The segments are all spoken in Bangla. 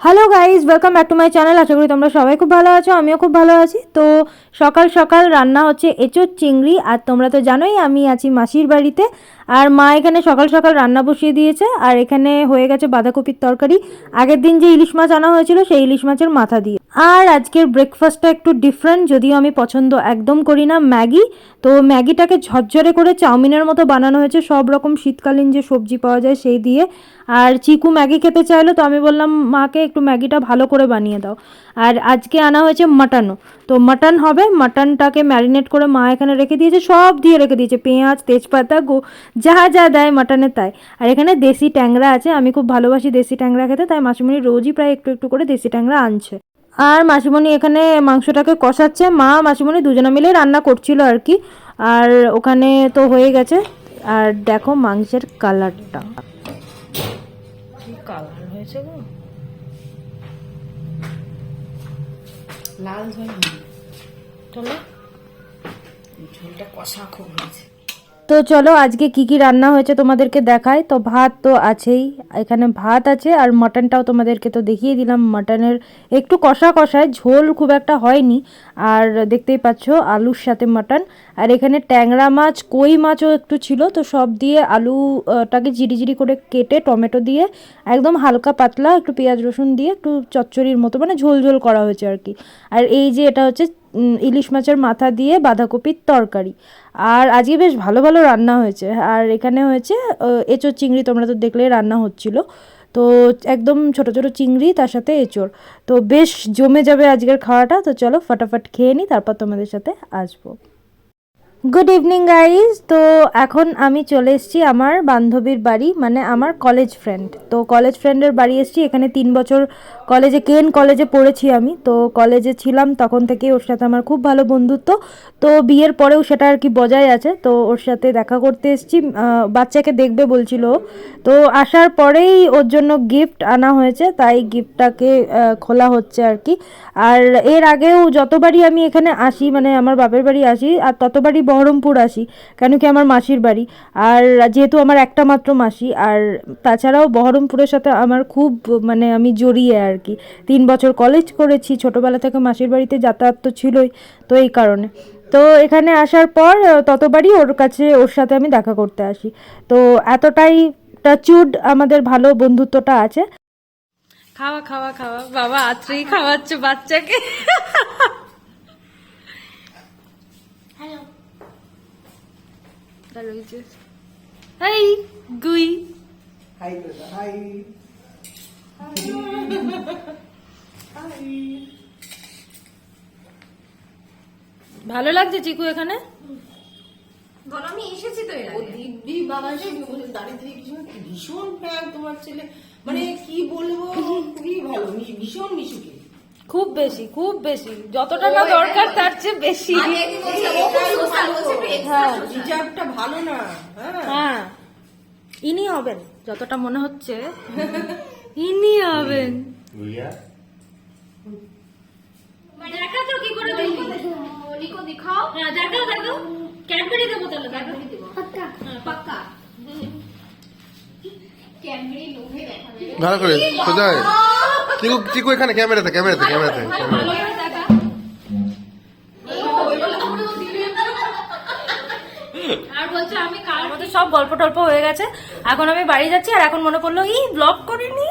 Hello guys welcome back to my channel আশা করি তোমরা সবাই খুব ভালো আছো, আমিও খুব ভালো আছি। তো সকাল সকাল রান্না হচ্ছে এঁচোর চিংড়ি, আর তোমরা তো জানোই আমি আছি মাসির বাড়িতে। আর মা এখানে সকাল সকাল রান্না বসিয়ে দিয়েছে, আর এখানে হয়ে গেছে বাঁধাকপির তরকারি। আগের দিন যে ইলিশ মাছ আনা হয়েছিল, সেই ইলিশ মাছের মাথা দিয়ে। আর আজকের ব্রেকফাস্টটা একটু ডিফারেন্ট যদিও আমি পছন্দ একদম করি না, ম্যাগি। তো ম্যাগিটাকে ঝরঝরে করে চাউমিনের মতো বানানো হয়েছে, সব রকম শীতকালীন যে সবজি পাওয়া যায় সেই দিয়ে। আর চিকু ম্যাগি খেতে চাইলো, তো আমি বললাম, মাকে একটু ম্যাগিটা ভালো করে বানিয়ে দাও। আর আজকে আনা হয়েছে মাটনও তো মাটন হবে মাটনটাকে ম্যারিনেট করে মা এখানে রেখে দিয়েছে, সব দিয়ে রেখে দিয়েছে, পেঁয়াজ, তেজপাতা, গো যা যা দেয় মাটনে তাই। আর এখানে দেশি ট্যাংরা আছে, আমি খুব ভালোবাসি দেশি ট্যাংরা খেতে, তাই মাসিমণি রোজই প্রায় একটু একটু করে দেশি ট্যাংরা আনছে। আর মাসিমণি এখানে মাংসটাকে কষাচ্ছে, মা মাসিমণি দুজনে মিলে রান্না করছিল আর কি। আর ওখানে তো হয়ে গেছে। আর দেখো মাংসের কালারটা। লাল হয়নি। চলো। ঝোলটা কষা খুব হয়েছে। তো চলো, আজকে কি কি রান্না হয়েছে তোমাদেরকে দেখাই। তো ভাত তো আছেই, এখানে ভাত আছে আর মাটনটাও তোমাদেরকে তো দেখিয়ে দিলাম। মাটনের একটু কষা কষায়, ঝোল খুব একটা হয়নি। আর দেখতেই পাচ্ছ, আলুর সাথে মাটন। আর এখানে ট্যাংরা মাছ, কই মাছও একটু ছিল, তো সব দিয়ে আলুটাকে জিরি জিরি করে কেটে টমেটো দিয়ে একদম হালকা পাতলা একটু পেঁয়াজ রসুন দিয়ে একটু চচ্চড়ির মতো মানে ঝোল ঝোল করা হয়েছে আর কি। আর এই যে এটা হচ্ছে ইলিশ মাছের মাথা দিয়ে বাঁধাকপির তরকারি। আর আজকে বেশ ভালো ভালো রান্না হয়েছে। আর এখানে হয়েছে এঁচোর চিংড়ি, তোমরা তো দেখলে রান্না হচ্ছিল। তো একদম ছোট ছোট চিংড়ি, তার সাথে এঁচোড় তো বেশ জমে যাবে আজকের খাওয়াটা। তো চলো, ফটাফট খেয়ে নিই তারপর তোমাদের সাথে আসব। গুড ইভিনিং গাইজ তো এখন আমি চলে এসেছি আমার বান্ধবীর বাড়ি মানে আমার কলেজ ফ্রেন্ড তো কলেজ ফ্রেন্ডের বাড়ি এসেছি। এখানে তিন বছর কলেজে কেন কলেজে পড়েছি আমি। তো কলেজে ছিলাম তখন থেকে ওর সাথে আমার খুব ভালো বন্ধুত্ব। তো বিয়ের পরেও সেটা আর কি বজায় আছে। তো ওর সাথে দেখা করতে এসেছি। বাচ্চাকে দেখবে বলছিল তো আসার পরেই ওর জন্য গিফট আনা হয়েছে। তাই গিফটটাকে খোলা হচ্ছে আর কি। আর এর আগেও যতবারই আমি এখানে আসি মানে আমার বাপের বাড়ি আসি, আর ততবারই বহরমপুর আসি, কেন কি আমার মাসির বাড়ি। আর যেহেতু আমার একটা মাত্র মাসি, আর তাছাড়াও বহরমপুরের সাথে আমার খুব মানে আমি জড়িয়ে আর কি। তিন বছর কলেজ করেছি, ছোটোবেলা থেকে মাসির বাড়িতে যাতায়াত তো ছিলই, তো এই কারণে। তো এখানে আসার পর, ততবারই ওর কাছে, ওর সাথে আমি দেখা করতে আসি। তো এতটাই টাচুড আমাদের ভালো বন্ধুত্বটা আছে। খাওয়া খাওয়া খাওয়া, বাবা আত্রেই খাওয়াচ্ছে বাচ্চাকে। হ্যালো এই গুই। হাই দাদা হাই। ভালো লাগছে চিকু এখানে? ও দিব্যি বাবা সে দাঁড়িয়ে থেকে কিছু ভীষণ ফ্যান তোমার ছেলে। মানে কি বলব খুবই ভালো ভীষণ মিশুকে। খুব বেশি খুব বেশি। যতটা না দরকার তার চেয়ে বেশি। ভালো না হ্যাঁ। হ্যাঁ। ইনি হবেন যতটা মনে হচ্ছে ইনি হবেন। দেখা তো কি করে দিলি নিকো দিখাও দেখাও। দেখাও ক্যাডবেরি দেবো তাহলে দেখাও। পাক্কা? পাক্কা। ক্যাডবেরি লোভে দেখা যাবে ভালো করে কোথায়? চিকু চিকু এখানে ক্যামেরাতে ক্যামেরাতে ক্যামেরাতে। আমাদের সব গল্প টল্প হয়ে গেছে। এখন আমি বাড়ি যাচ্ছি আর এখন মনে পড়ল ই ব্লগ করিনি?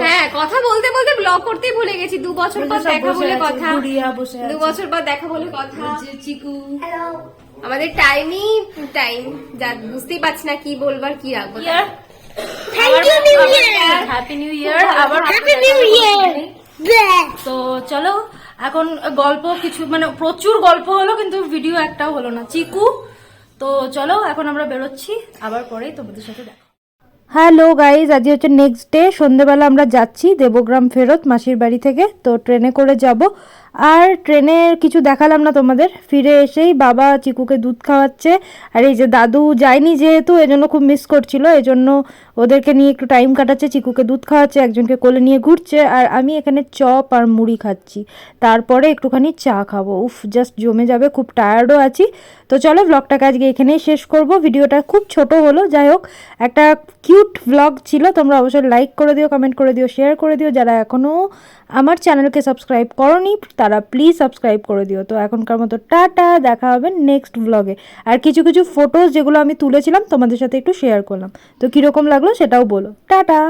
হ্যাঁ কথা বলতে বলতে ব্লগ করতেই ভুলে গেছি। দু বছর পর দেখা বলে কথা। দু বছর পর দেখা বলে কথা। চিকু আমাদের টাইমই টাইম যা বুঝতেই পারছি না কি বলবার কি রাখব। Year thank you new year happy new year আবার হ্যাপি নিউ ইয়ার তো চলো এখন গল্প কিছু মানে প্রচুর গল্প হলো কিন্তু ভিডিও একটাও হলো না। চিকু তো চলো এখন আমরা বেরোচ্ছি। আবার পরেই তোমাদের সাথে দেখা। হ্যালো গাইজ আজ হচ্ছে নেক্সট ডে সন্ধেবেলা আমরা যাচ্ছি দেবগ্রাম ফেরত মাসির বাড়ি থেকে। তো ট্রেনে করে যাব। আর ট্রেনে কিছু দেখালাম না তোমাদের। ফিরে এসেই বাবা চিকুকে দুধ খাওয়াচ্ছে। আর এই যে দাদু যায়নি যেহেতু, এজন্য খুব মিস করছিল। এজন্য ওদেরকে নিয়ে একটু টাইম কাটাচ্ছে। চিকুকে দুধ খাওয়াচ্ছে, একজনকে কোলে নিয়ে ঘুরছে। আর আমি এখানে চপ আর মুড়ি খাচ্ছি। তারপরে একটুখানি চা খাব। উফ জাস্ট জমে যাবে, খুব টায়ার্ডও আছি। তো চলো ব্লগটাকে আজকে এখানেই শেষ করব। ভিডিওটা খুব ছোট হলো, যাই হোক। একটা কিউট ব্লগ ছিল, তোমরা অবশ্যই লাইক করে দিও কমেন্ট করে দিও শেয়ার করে দিও। যারা এখনও আমার চ্যানেলকে সাবস্ক্রাইব করনি তারা প্লিজ সাবস্ক্রাইব করে দিও। তো এখনকার মতো টাটা, দেখা হবে নেক্সট ব্লগে আর কিছু কিছু ফটোজ যেগুলো আমি তুলেছিলাম তোমাদের সাথে একটু শেয়ার করলাম। তো কীরকম লাগল সেটাও বলো। টাটা!